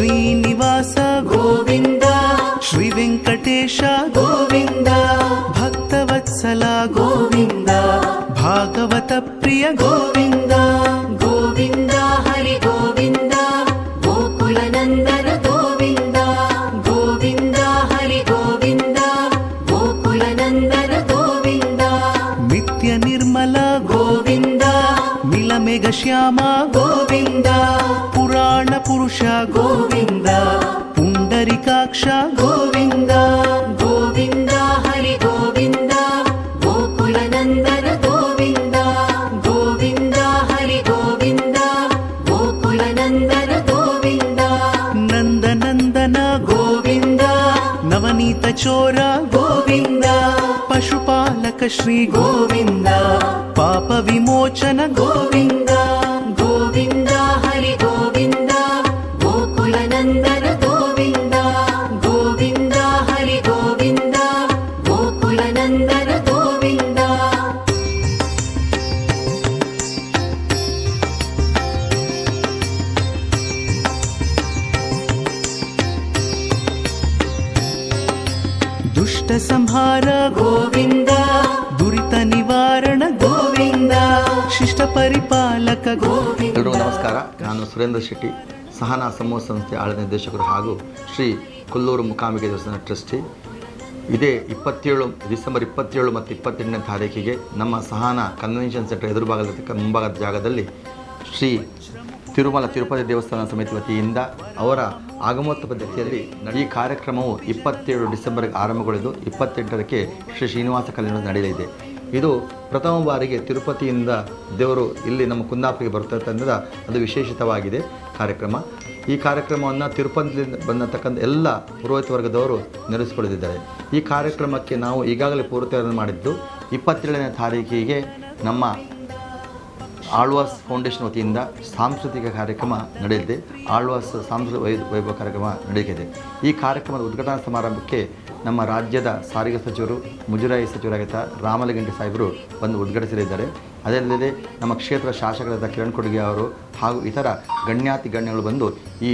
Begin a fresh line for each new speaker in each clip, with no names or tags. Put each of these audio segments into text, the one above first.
ಶ್ರೀನಿವಾಸ
ಗೋವಿಂದ
ಶ್ರೀ ವೆಂಕಟೇಶ
ಗೋವಿಂದ
ಭಕ್ತವತ್ಸಲ
ಗೋವಿಂದ
ಭಾಗವತ ಪ್ರಿಯ
ಗೋವಿಂದ ಗೋವಿಂದ ಹರಿ ಗೋವಿಂದ ಗೋಕುಲ ನಂದನ ಗೋವಿಂದ ಗೋವಿಂದ ಹರಿ ಗೋವಿಂದ ಗೋಕುಲ ನಂದನ ಗೋವಿಂದ
ನಿತ್ಯ ನಿರ್ಮಲ
ಗೋವಿಂದ
మేఘ
శ్యామ గోవింద పురాణ పురుష గోవింద పుండరికాక్ష గోవింద గోవింద హరి గోవింద గోకుల నందన గోవింద
గోవింద
హరి
గోవింద గోకుల
నందన
గోవింద నందనందన
గోవింద
నవనీత చోర
గోవిందా పాలక శ్రీ గోవింద పాప విమోచన గోవింద గోవింద హరి గోవింద గోకుల నందన గోవింద
గోవింద హరి
గోవింద
గోకుల నందన
గోవింద.
దుష్ట సంహార
గోవింద
ಎಲ್ರಿಗೂ ನಮಸ್ಕಾರ. ನಾನು ಸುರೇಂದ್ರ ಶೆಟ್ಟಿ, ಸಹನಾ ಸಮೂಹ ಸಂಸ್ಥೆ ಆಳ ನಿರ್ದೇಶಕರು ಹಾಗೂ ಶ್ರೀ ಕೊಲ್ಲೂರು ಮುಕಾಂಬಿಕೆ ದೇವಸ್ಥಾನ ಟ್ರಸ್ಟಿ. ಇದೇ ಇಪ್ಪತ್ತೇಳು, ಡಿಸೆಂಬರ್ ಇಪ್ಪತ್ತೇಳು ಮತ್ತು ಇಪ್ಪತ್ತೆಂಟನೇ ತಾರೀಕಿಗೆ ನಮ್ಮ ಸಹನಾ ಕನ್ವೆನ್ಷನ್ ಸೆಂಟರ್ ಎದುರು ಭಾಗದ ಮುಂಭಾಗದ ಜಾಗದಲ್ಲಿ ಶ್ರೀ ತಿರುಮಲ ತಿರುಪತಿ ದೇವಸ್ಥಾನ ಸಮಿತಿ ವತಿಯಿಂದ ಅವರ ಆಗಮೋತ್ತ ಪದ್ಧತಿಯಲ್ಲಿ ಈ ಕಾರ್ಯಕ್ರಮವು ಇಪ್ಪತ್ತೇಳು ಡಿಸೆಂಬರ್ಗೆ ಆರಂಭಗೊಳ್ಳಿದ್ದು ಇಪ್ಪತ್ತೆಂಟರಕ್ಕೆ ಶ್ರೀ ಶ್ರೀನಿವಾಸ ಕಲ್ಯಾಣ ನಡೆಯಲಿದೆ. ಇದು ಪ್ರಥಮ ಬಾರಿಗೆ ತಿರುಪತಿಯಿಂದ ದೇವರು ಇಲ್ಲಿ ನಮ್ಮ ಕುಂದಾಪುರಿಗೆ ಬರ್ತಿರ್ತಂದ್ರೆ ಅದು ವಿಶೇಷಿತವಾಗಿದೆ ಕಾರ್ಯಕ್ರಮ. ಈ ಕಾರ್ಯಕ್ರಮವನ್ನು ತಿರುಪತಿಯಿಂದ ಬಂದತಕ್ಕಂಥ ಎಲ್ಲ ಪುರೋಹಿತ ವರ್ಗದವರು ನೆಲೆಸಿಕೊಳ್ಳುತ್ತಿದ್ದಾರೆ ಈ ಕಾರ್ಯಕ್ರಮಕ್ಕೆ ನಾವು ಈಗಾಗಲೇ ಪೂರ್ವತಯಾರಿ ಮಾಡಿದ್ದು ಇಪ್ಪತ್ತೇಳನೇ ತಾರೀಕಿಗೆ ನಮ್ಮ ಆಳ್ವಾಸ್ ಫೌಂಡೇಶನ್ ವತಿಯಿಂದ ಸಾಂಸ್ಕೃತಿಕ ಕಾರ್ಯಕ್ರಮ ನಡೆಯಲಿದೆ. ಆಳ್ವಾಸ್ ಸಾಂಸ್ಕೃತಿಕ ವೈ, ವೈಭವ ಕಾರ್ಯಕ್ರಮ ನಡೆಯಲಿದೆ. ಈ ಕಾರ್ಯಕ್ರಮದ ಉದ್ಘಾಟನಾ ಸಮಾರಂಭಕ್ಕೆ ನಮ್ಮ ರಾಜ್ಯದ ಸಾರಿಗೆ ಸಚಿವರು, ಮುಜರಾಯಿ ಸಚಿವರಾಗಿದ್ದ ರಾಮಲಿಂಗಂಡಿ ಸಾಹೇಬರು ಬಂದು ಉದ್ಘಾಟಿಸಲಿದ್ದಾರೆ. ಅದಲ್ಲದೆ ನಮ್ಮ ಕ್ಷೇತ್ರ ಶಾಸಕರಾದ ಕಿರಣ್ ಕೊಡುಗೆ ಅವರು ಹಾಗೂ ಇತರ ಗಣ್ಯಾತಿ ಗಣ್ಯಗಳು ಬಂದು ಈ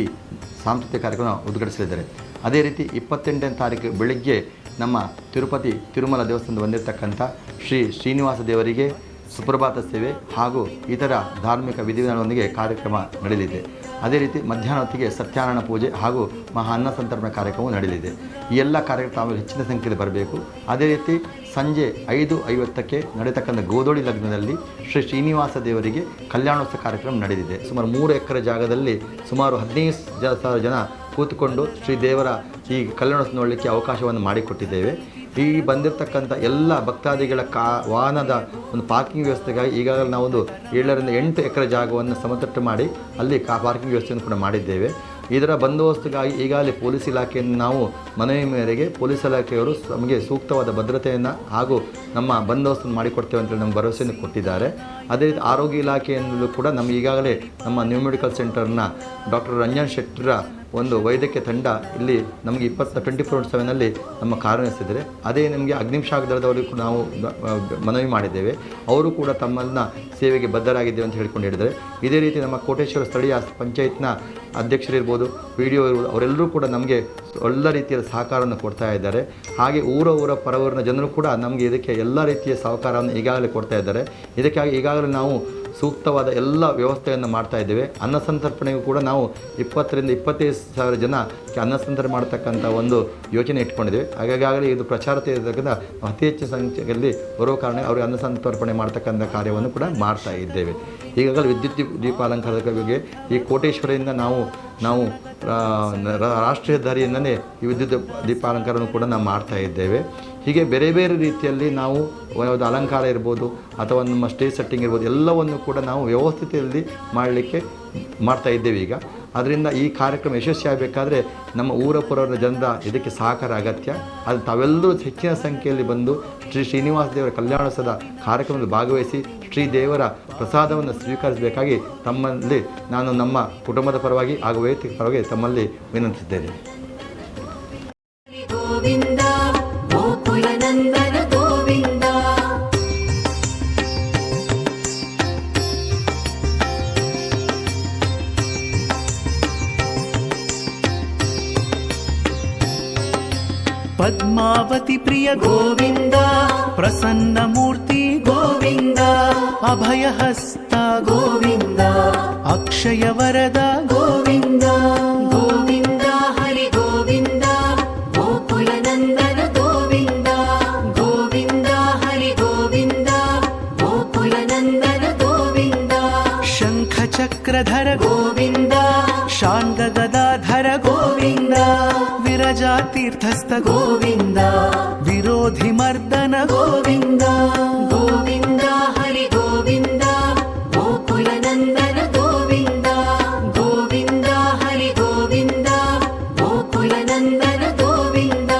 ಸಾಂಸ್ಕೃತಿಕ ಕಾರ್ಯಕ್ರಮ ಉದ್ಘಾಟಿಸಲಿದ್ದಾರೆ. ಅದೇ ರೀತಿ ಇಪ್ಪತ್ತೆಂಟನೇ ತಾರೀಕು ಬೆಳಿಗ್ಗೆ ನಮ್ಮ ತಿರುಪತಿ ತಿರುಮಲ ದೇವಸ್ಥಾನದ ಬಂದಿರತಕ್ಕಂಥ ಶ್ರೀ ಶ್ರೀನಿವಾಸ ದೇವರಿಗೆ ಸುಪ್ರಭಾತ ಸೇವೆ ಹಾಗೂ ಇತರ ಧಾರ್ಮಿಕ ವಿಧಿವಿಧಾನದೊಂದಿಗೆ ಕಾರ್ಯಕ್ರಮ ನಡೆಯಲಿದೆ. ಅದೇ ರೀತಿ ಮಧ್ಯಾಹ್ನ ಹೊತ್ತಿಗೆ ಸತ್ಯನಾರಾಯಣ ಪೂಜೆ ಹಾಗೂ ಮಹಾ ಅನ್ನ ಸಂತರ್ಪಣೆ ಕಾರ್ಯಕ್ರಮವು ನಡೆಯಲಿದೆ. ಈ ಎಲ್ಲ ಕಾರ್ಯಕ್ರಮ ಹೆಚ್ಚಿನ ಸಂಖ್ಯೆಯಲ್ಲಿ ಬರಬೇಕು. ಅದೇ ರೀತಿ ಸಂಜೆ ಐದು ಐವತ್ತಕ್ಕೆ ನಡೆತಕ್ಕಂಥ ಗೋದೋಳಿ ಲಗ್ನದಲ್ಲಿ ಶ್ರೀ ಶ್ರೀನಿವಾಸ ದೇವರಿಗೆ ಕಲ್ಯಾಣೋತ್ಸವ ಕಾರ್ಯಕ್ರಮ ನಡೆದಿದೆ ಸುಮಾರು ಮೂರು ಎಕರೆ ಜಾಗದಲ್ಲಿ ಸುಮಾರು ಹದಿನೈದು ಸಾವಿರ ಜನ ಕೂತುಕೊಂಡು ಶ್ರೀ ದೇವರ ಈ ಕಲ್ಯಾಣೋತ್ಸವ ನೋಡಲಿಕ್ಕೆ ಅವಕಾಶವನ್ನು ಮಾಡಿಕೊಟ್ಟಿದ್ದೇವೆ. ಈ ಬಂದಿರತಕ್ಕಂಥ ಎಲ್ಲ ಭಕ್ತಾದಿಗಳ ಕಾ, ವಾಹನದ ಒಂದು ಪಾರ್ಕಿಂಗ್ ವ್ಯವಸ್ಥೆಗಾಗಿ ಈಗಾಗಲೇ ನಾವೊಂದು ಏಳರಿಂದ ಎಂಟು ಎಕರೆ ಜಾಗವನ್ನು ಸಮತಟ್ಟು ಮಾಡಿ ಅಲ್ಲಿ ಕಾ ಪಾರ್ಕಿಂಗ್ ವ್ಯವಸ್ಥೆಯನ್ನು ಕೂಡ ಮಾಡಿದ್ದೇವೆ. ಇದರ ಬಂದೋಬಸ್ತಿಗಾಗಿ ಈಗಾಗಲೇ ಪೊಲೀಸ್ ಇಲಾಖೆಯನ್ನು ನಾವು ಮನವಿ ಮೇರೆಗೆ ಪೊಲೀಸ್ ಇಲಾಖೆಯವರು ನಮಗೆ ಸೂಕ್ತವಾದ ಭದ್ರತೆಯನ್ನು ಹಾಗೂ ನಮ್ಮ ಬಂದೋಬಸ್ತನ್ನು ಮಾಡಿಕೊಡ್ತೇವೆ ಅಂತೇಳಿ ನಮ್ಮ ಭರವಸೆಯನ್ನು ಕೊಟ್ಟಿದ್ದಾರೆ. ಅದೇ ರೀತಿ ಆರೋಗ್ಯ ಇಲಾಖೆಯಿಂದಲೂ ಕೂಡ ನಮ್ಮ ಈಗಾಗಲೇ ನಮ್ಮ ನ್ಯೂ ಮೆಡಿಕಲ್ ಸೆಂಟರ್ನ ಡಾಕ್ಟರ್ ರಂಜನ್ ಶೆಟ್ಟರ ಒಂದು ವೈದ್ಯಕೀಯ ತಂಡ ಇಲ್ಲಿ ನಮಗೆ ಇಪ್ಪತ್ತು ಟ್ವೆಂಟಿ ಫೋರ್ ಸೆವೆನಲ್ಲಿ ನಮ್ಮ ಕಾರ್ಯನಿರ್ವಹಿಸಿದ್ದಾರೆ ಅದೇ ನಿಮಗೆ ಅಗ್ನಿಶಾಖ ದಳದವರಿಗೂ ನಾವು ಮನವಿ ಮಾಡಿದ್ದೇವೆ. ಅವರು ಕೂಡ ತಮ್ಮನ್ನ ಸೇವೆಗೆ ಬದ್ಧರಾಗಿದ್ದೇವೆ ಅಂತ ಹೇಳ್ಕೊಂಡು ಹೇಳಿದರೆ ಇದೇ ರೀತಿ ನಮ್ಮ ಕೋಟೇಶ್ವರ ಸ್ಥಳೀಯ ಪಂಚಾಯತ್ನ ಅಧ್ಯಕ್ಷರಿರ್ಬೋದು ಪಿ ಡಿ ಇರ್ಬೋದು, ಅವರೆಲ್ಲರೂ ಕೂಡ ನಮಗೆ ಒಳ್ಳೆ ರೀತಿಯ ಸಹಕಾರವನ್ನು ಕೊಡ್ತಾ ಇದ್ದಾರೆ. ಹಾಗೆ ಊರ ಊರ ಪರವೂರಿನ ಜನರು ಕೂಡ ನಮಗೆ ಇದಕ್ಕೆ ಎಲ್ಲ ರೀತಿಯ ಸಹಕಾರವನ್ನು ಈಗಾಗಲೇ ಕೊಡ್ತಾ ಇದ್ದಾರೆ. ಇದಕ್ಕಾಗಿ ಈಗಾಗಲೇ ನಾವು ಸೂಕ್ತವಾದ ಎಲ್ಲ ವ್ಯವಸ್ಥೆಯನ್ನು ಮಾಡ್ತಾ ಇದ್ದೇವೆ. ಅನ್ನ ಸಂತರ್ಪಣೆಗೂ ಕೂಡ ನಾವು ಇಪ್ಪತ್ತರಿಂದ ಇಪ್ಪತ್ತೈದು ಸಾವಿರ ಜನ ಅನ್ನ ಸಂತರ್ಪಣೆ ಮಾಡ್ತಕ್ಕಂಥ ಒಂದು ಯೋಚನೆ ಇಟ್ಕೊಂಡಿದ್ದೇವೆ. ಹಾಗಾಗಲೇ ಇದು ಪ್ರಚಾರತೆ ಇರತಕ್ಕಂಥ ಅತಿ ಹೆಚ್ಚು ಸಂಖ್ಯೆಯಲ್ಲಿ ಬರೋ ಕಾರಣ ಅವರಿಗೆ ಅನ್ನ ಸಂತರ್ಪಣೆ ಮಾಡ್ತಕ್ಕಂಥ ಕಾರ್ಯವನ್ನು ಕೂಡ ಮಾಡ್ತಾ ಇದ್ದೇವೆ. ಈಗಾಗಲೇ ವಿದ್ಯುತ್ ದೀಪ, ದೀಪಾಲಂಕಾರದ ಬಗ್ಗೆ ಈ ಕೋಟೇಶ್ವರಿಯಿಂದ ನಾವು ನಾವು ರಾಷ್ಟ್ರೀಯ ದಾರಿಯಿಂದಲೇ ಈ ವಿದ್ಯುತ್ ದೀಪಾಲಂಕಾರವನ್ನು ಕೂಡ ನಾವು ಮಾಡ್ತಾ ಇದ್ದೇವೆ. ಹೀಗೆ ಬೇರೆ ಬೇರೆ ರೀತಿಯಲ್ಲಿ ನಾವು ಯಾವುದು ಅಲಂಕಾರ ಇರ್ಬೋದು ಅಥವಾ ನಮ್ಮ ಸ್ಟೇಜ್ ಸೆಟ್ಟಿಂಗ್ ಇರ್ಬೋದು ಎಲ್ಲವನ್ನು ಕೂಡ ನಾವು ವ್ಯವಸ್ಥಿತದಲ್ಲಿ ಮಾಡಲಿಕ್ಕೆ ಮಾಡ್ತಾ ಇದ್ದೇವೆ ಈಗ. ಅದರಿಂದ ಈ ಕಾರ್ಯಕ್ರಮ ಯಶಸ್ವಿಯಾಗಬೇಕಾದ್ರೆ ನಮ್ಮ ಊರ ಪುರದ ಜನರ ಇದಕ್ಕೆ ಸಹಕಾರ ಅಗತ್ಯ. ಅದು ತಾವೆಲ್ಲರೂ ಹೆಚ್ಚಿನ ಸಂಖ್ಯೆಯಲ್ಲಿ ಬಂದು ಶ್ರೀ ಶ್ರೀನಿವಾಸ ದೇವರ ಕಲ್ಯಾಣೋತ್ಸವದ ಕಾರ್ಯಕ್ರಮದಲ್ಲಿ ಭಾಗವಹಿಸಿ ಶ್ರೀ ದೇವರ ಪ್ರಸಾದವನ್ನು ಸ್ವೀಕರಿಸಬೇಕಾಗಿ ತಮ್ಮಲ್ಲಿ ನಾನು ನಮ್ಮ ಕುಟುಂಬದ ಪರವಾಗಿ ಹಾಗೂ ವೈಯಕ್ತಿಕ ಪರವಾಗಿ ತಮ್ಮಲ್ಲಿ ವಿನಂತಿಸಿದ್ದೇನೆ
పద్మావతి ప్రియ గోవింద ప్రసన్నమూర్తి గోవింద అభయహస్త
గోవింద
అక్షయ వరద గోవింద గోవింద హరి గోవింద గోకుల నందన గోవింద గోవింద హరి గోవింద గోకుల నందన గోవింద శంఖ చక్రధర గోవింద ಶಾಂಗ ಗದಾಧರ
ಗೋವಿಂದ
ವಿರಜಾ ತೀರ್ಥಸ್ಥ
ಗೋವಿಂದ
ವಿರೋಧಿ ಮರ್ದನ
ಗೋವಿಂದ ಗೋವಿಂದ ಹರಿ ಗೋವಿಂದ ಗೋಕುಲ ನಂದನ ಗೋವಿಂದ ಗೋವಿಂದ ಹರಿ ಗೋವಿಂದ ಗೋಕುಲ ನಂದನ ಗೋವಿಂದ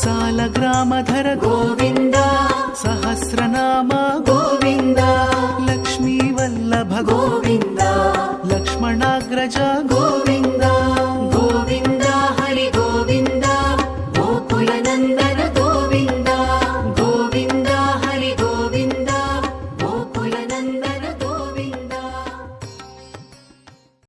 ಸಾಲ ಗ್ರಾಮಧರ
ಗೋವಿಂದ
ಸಹಸ್ರನಾಮ
ಗೋವಿಂದ
ಲಕ್ಷ್ಮೀ
ವಲ್ಲಭ ಗೋವಿಂದ ಲಕ್ಷ್ಮಣಾಗ್ರಜ